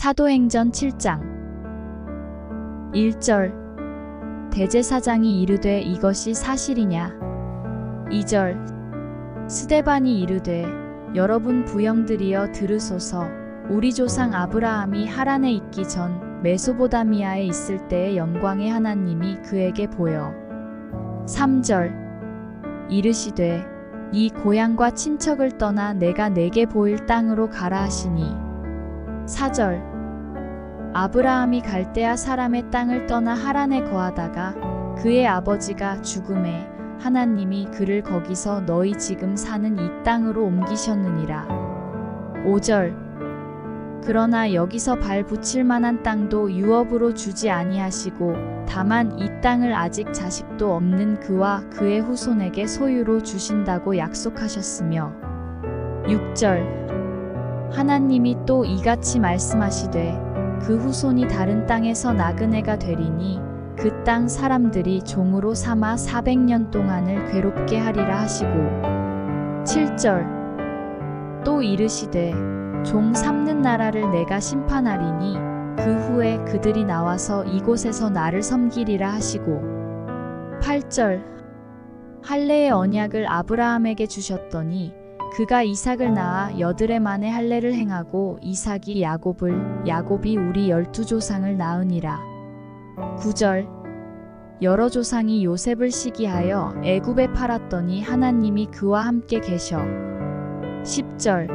사도행전 7장. 1절. 대제사장이 이르되 이것이 사실이냐? 2절. 스데반이 이르되 여러분 부영들이여 들으소서. 우리 조상 아브라함이 하란에 있기 전 메소보다미아에 있을 때의 영광의 하나님이 그에게 보여. 3절. 이르시되 이 고향과 친척을 떠나 내가 내게 보일 땅으로 가라 하시니. 4절 아브라함이 갈대아 사람의 땅을 떠나 하란에 거하다가 그의 아버지가 죽음에 하나님이 그를 거기서 너희 지금 사는 이 땅으로 옮기셨느니라. 5절. 그러나 여기서 발 붙일 만한 땅도 유업으로 주지 아니하시고 다만 이 땅을 아직 자식도 없는 그와 그의 후손에게 소유로 주신다고 약속하셨으며. 6절. 하나님이 또 이같이 말씀하시되 그 후손이 다른 땅에서 나그네가 되리니 그 땅 사람들이 종으로 삼아 400년 동안을 괴롭게 하리라 하시고. 7절. 또 이르시되 종 삼는 나라를 내가 심판하리니 그 후에 그들이 나와서 이곳에서 나를 섬기리라 하시고. 8절. 할례의 언약을 아브라함에게 주셨더니 그가 이삭을 낳아 여드레 만에 할례를 행하고 이삭이 야곱을 야곱이 우리 열두 조상을 낳으니라. 9절 여러 조상이 요셉을 시기하여 애굽에 팔았더니 하나님이 그와 함께 계셔. 10절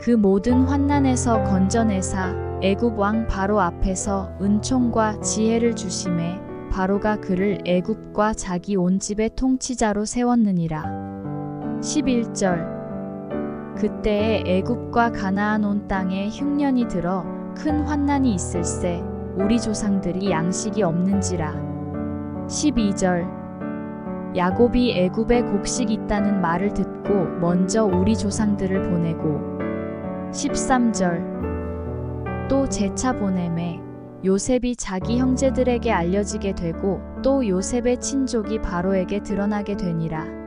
그 모든 환난에서 건져내사 애굽 왕 바로 앞에서 은총과 지혜를 주심에 바로가 그를 애굽과 자기 온 집의 통치자로 세웠느니라 11절. 그때에 애굽과 가나안 온 땅에 흉년이 들어 큰 환난이 있을세. 우리 조상들이 양식이 없는지라. 12절. 야곱이 애굽에 곡식 있다는 말을 듣고 먼저 우리 조상들을 보내고. 13절. 또 재차 보내매 요셉이 자기 형제들에게 알려지게 되고 또 요셉의 친족이 바로에게 드러나게 되니라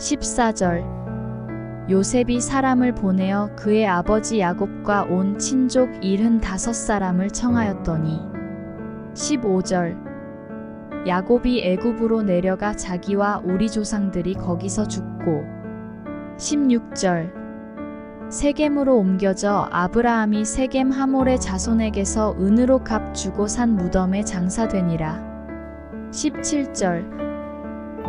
14절. 요셉이 사람을 보내어 그의 아버지 야곱과 온 친족 75사람을 청하였더니. 15절. 야곱이 애굽으로 내려가 자기와 우리 조상들이 거기서 죽고. 16절. 세겜으로 옮겨져 아브라함이 세겜 하몰의 자손에게서 은으로 값 주고 산 무덤에 장사되니라. 17절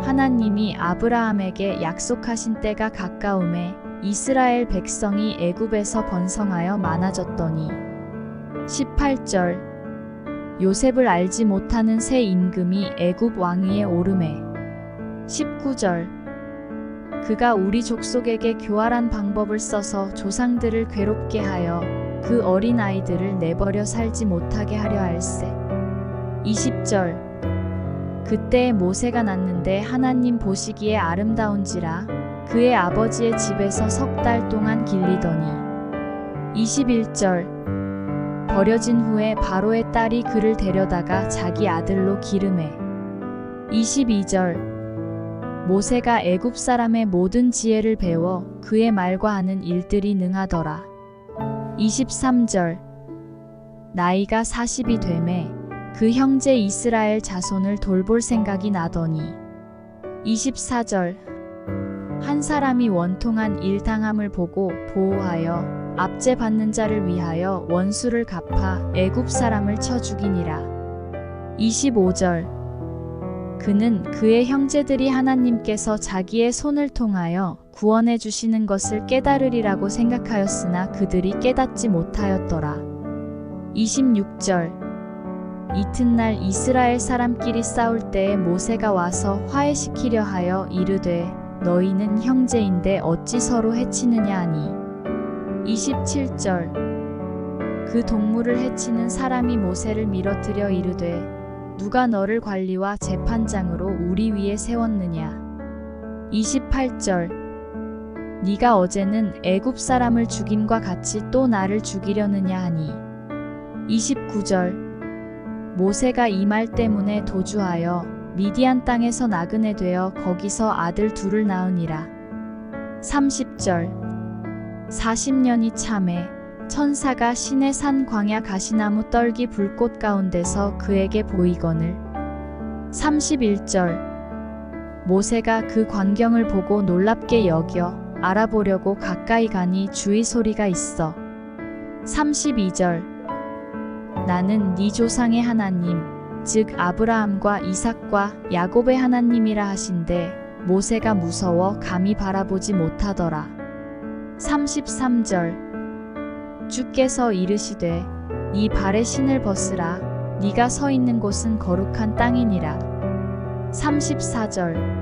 하나님이 아브라함에게 약속하신 때가 가까움에 이스라엘 백성이 애굽에서 번성하여 많아졌더니. 18절. 요셉을 알지 못하는 새 임금이 애굽 왕위에 오르매. 19절. 그가 우리 족속에게 교활한 방법을 써서 조상들을 괴롭게 하여 그 어린 아이들을 내버려 살지 못하게 하려 할세. 20절 그때 모세가 났는데 하나님 보시기에 아름다운지라 그의 아버지의 집에서 석 달 동안 길리더니. 21절. 버려진 후에 바로의 딸이 그를 데려다가 자기 아들로 기름해 22절. 모세가 애굽 사람의 모든 지혜를 배워 그의 말과 하는 일들이 능하더라. 23절. 나이가 40이 되매 그 형제 이스라엘 자손을 돌볼 생각이 나더니. 24절. 한 사람이 원통한 일당함을 보고 보호하여 압제 받는 자를 위하여 원수를 갚아 애굽 사람을 쳐 죽이니라. 25절. 그는 그의 형제들이 하나님께서 자기의 손을 통하여 구원해 주시는 것을 깨달으리라고 생각하였으나 그들이 깨닫지 못하였더라. 26절 이튿날 이스라엘 사람끼리 싸울 때에 모세가 와서 화해시키려 하여 이르되 너희는 형제인데 어찌 서로 해치느냐 하니? 27절. 그 동물을 해치는 사람이 모세를 밀어뜨려 이르되 누가 너를 관리와 재판장으로 우리 위에 세웠느냐? 28절. 네가 어제는 애굽 사람을 죽임과 같이 또 나를 죽이려느냐 하니? 29절 모세가 이 말 때문에 도주하여 미디안 땅에서 나그네 되어 거기서 아들 둘을 낳으니라. 30절. 40년이 참에 천사가 신의 산 광야 가시나무 떨기 불꽃 가운데서 그에게 보이거늘. 31절. 모세가 그 광경을 보고 놀랍게 여겨 알아보려고 가까이 가니 주의 소리가 있어. 32절 나는 네 조상의 하나님 즉 아브라함과 이삭과 야곱의 하나님이라 하신데 모세가 무서워 감히 바라보지 못하더라. 33절. 주께서 이르시되 이 발의 신을 벗으라. 네가 서 있는 곳은 거룩한 땅이니라. 34절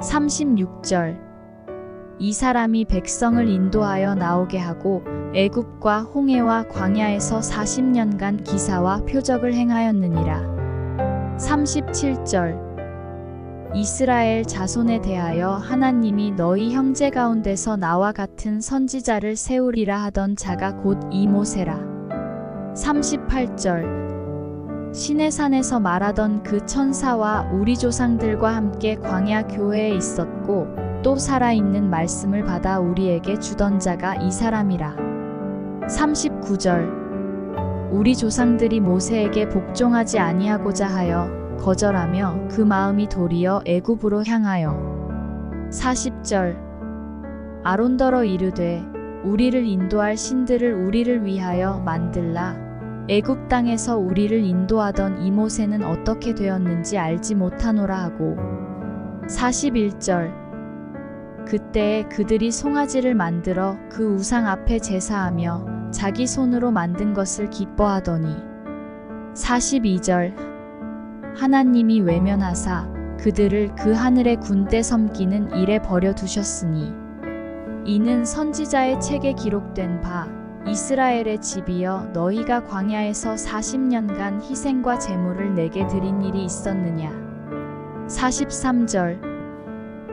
36절. 이 사람이 백성을 인도하여 나오게 하고 애굽과 홍해와 광야에서 40년간 기사와 표적을 행하였느니라. 37절. 이스라엘 자손에 대하여 하나님이 너희 형제 가운데서 나와 같은 선지자를 세우리라 하던 자가 곧 이모세라. 38절 신의 산에서 말하던 그 천사와 우리 조상들과 함께 광야 교회에 있었고 또 살아있는 말씀을 받아 우리에게 주던 자가 이 사람이라. 39절. 우리 조상들이 모세에게 복종하지 아니하고자 하여 거절하며 그 마음이 도리어 애굽으로 향하여. 40절. 아론더러 이르되 우리를 인도할 신들을 우리를 위하여 만들라 애굽 땅에서 우리를 인도하던 이모세는 어떻게 되었는지 알지 못하노라 하고 41절. 그때에 그들이 송아지를 만들어 그 우상 앞에 제사하며 자기 손으로 만든 것을 기뻐하더니 42절. 하나님이 외면하사 그들을 그 하늘의 군대 섬기는 일에 버려 두셨으니 이는 선지자의 책에 기록된 바 이스라엘의 집이여 너희가 광야에서 40년간 희생과 제물을 내게 드린 일이 있었느냐? 43절.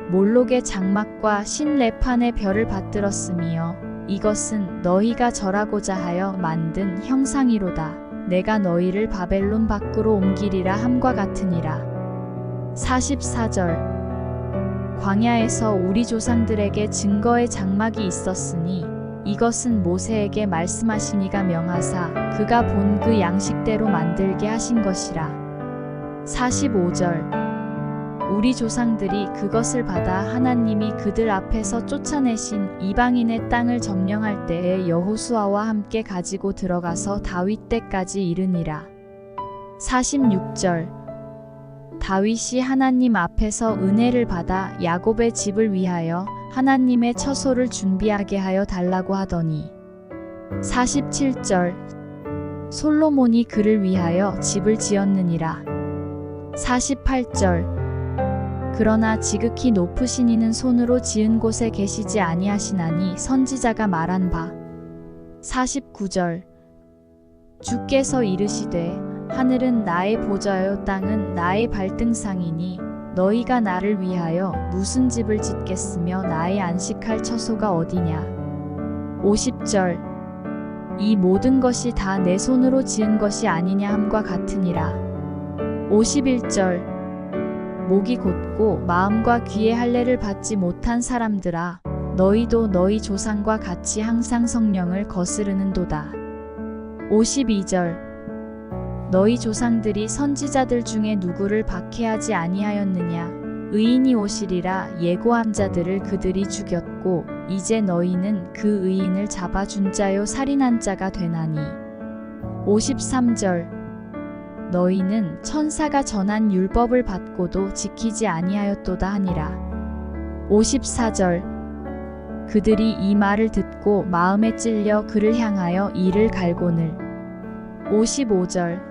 몰록의 장막과 신레판의 별을 받들었으며 이것은 너희가 절하고자 하여 만든 형상이로다. 내가 너희를 바벨론 밖으로 옮기리라 함과 같으니라. 44절. 광야에서 우리 조상들에게 증거의 장막이 있었으니 이것은 모세에게 말씀하시니가 명하사 그가 본 그 양식대로 만들게 하신 것이라. 45절 우리 조상들이 그것을 받아 하나님이 그들 앞에서 쫓아내신 이방인의 땅을 점령할 때에 여호수아와 함께 가지고 들어가서 다윗 때까지 이르니라. 46절 다윗이 하나님 앞에서 은혜를 받아 야곱의 집을 위하여 하나님의 처소를 준비하게 하여 달라고 하더니 47절 솔로몬이 그를 위하여 집을 지었느니라. 48절 그러나 지극히 높으신 이는 손으로 지은 곳에 계시지 아니하시나니 선지자가 말한 바. 49절 주께서 이르시되 하늘은 나의 보좌요 땅은 나의 발등상이니 너희가 나를 위하여 무슨 집을 짓겠으며 나의 안식할 처소가 어디냐? 50절. 이 모든 것이 다 내 손으로 지은 것이 아니냐 함과 같으니라. 51절. 목이 곧고 마음과 귀의 할례를 받지 못한 사람들아 너희도 너희 조상과 같이 항상 성령을 거스르는도다. 52절 너희 조상들이 선지자들 중에 누구를 박해하지 아니하였느냐? 의인이 오시리라 예고한 자들을 그들이 죽였고 이제 너희는 그 의인을 잡아준 자요 살인한 자가 되나니. 53절. 너희는 천사가 전한 율법을 받고도 지키지 아니하였도다 하니라. 54절. 그들이 이 말을 듣고 마음에 찔려 그를 향하여 이를 갈고늘. 55절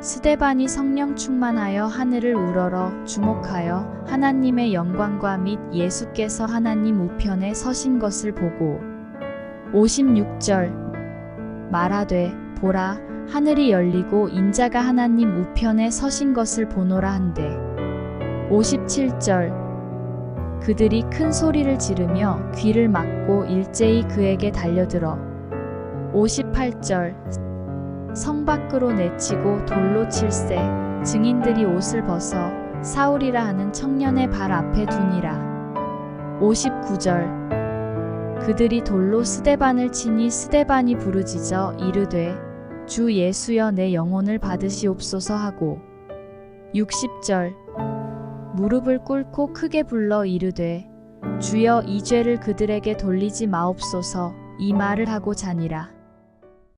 스데반이 성령 충만하여 하늘을 우러러 주목하여 하나님의 영광과 및 예수께서 하나님 우편에 서신 것을 보고 56절 말하되 보라 하늘이 열리고 인자가 하나님 우편에 서신 것을 보노라 한대. 57절 그들이 큰 소리를 지르며 귀를 막고 일제히 그에게 달려들어. 58절 성 밖으로 내치고 돌로 칠세 증인들이 옷을 벗어 사울이라 하는 청년의 발 앞에 두니라. 59절. 그들이 돌로 스데반을 치니 스데반이 부르짖어 이르되 주 예수여 내 영혼을 받으시옵소서 하고. 60절. 무릎을 꿇고 크게 불러 이르되 주여 이 죄를 그들에게 돌리지 마옵소서. 이 말을 하고 자니라